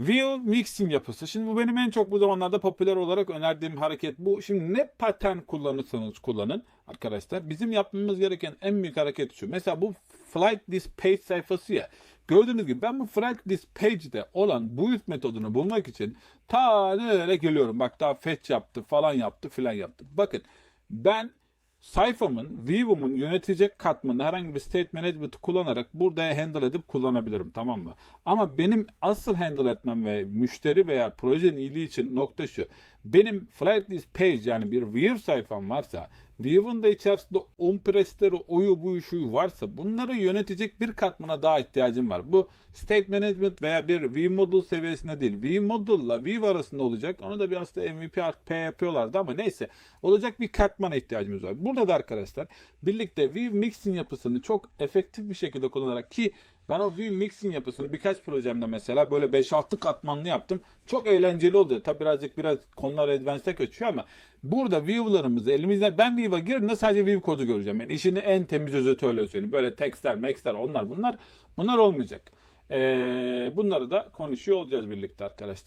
View mixing yapısı. Şimdi bu benim en çok bu zamanlarda popüler olarak önerdiğim hareket bu. Şimdi ne patern kullanırsanız kullanın arkadaşlar. Bizim yapmamız gereken en büyük hareket şu. Mesela bu Flight This Page sayfası ya. Gördüğünüz gibi ben bu Flight This Page'de olan bu üst metodunu bulmak için ta nerelere geliyorum. Bak daha fetch yaptı falan yaptı filan yaptı. Bakın ben sayfamın, view'umun yönetecek katmanını herhangi bir state management kullanarak burada handle edip kullanabilirim tamam mı? Ama benim asıl handle etmem ve müşteri veya projenin iyiliği için nokta şu. Benim flight list page yani bir view sayfam varsa View'un da içerisinde on pressleri, oyu buyu şuyu varsa bunları yönetecek bir katmana daha ihtiyacım var. Bu state management veya bir view model seviyesinde değil. View model ile view arasında olacak. Onu da biraz da MVP artı P yapıyorlardı ama neyse. Olacak bir katmana ihtiyacımız var. Burada da arkadaşlar birlikte view mixing yapısını çok efektif bir şekilde kullanarak ki ben o view mixing yapısını birkaç projemde mesela böyle 5-6 katmanlı yaptım. Çok eğlenceli oldu. Tabi birazcık biraz konular advance'e kaçıyor ama burada view'larımızı elimizde ben view'a girdiğimde sadece view kodu göreceğim. Yani işini en temiz özeti öyle söyleyeyim. Böyle textler, max'ler onlar bunlar bunlar olmayacak. Ee, bunları da konuşuyor olacağız birlikte arkadaşlar.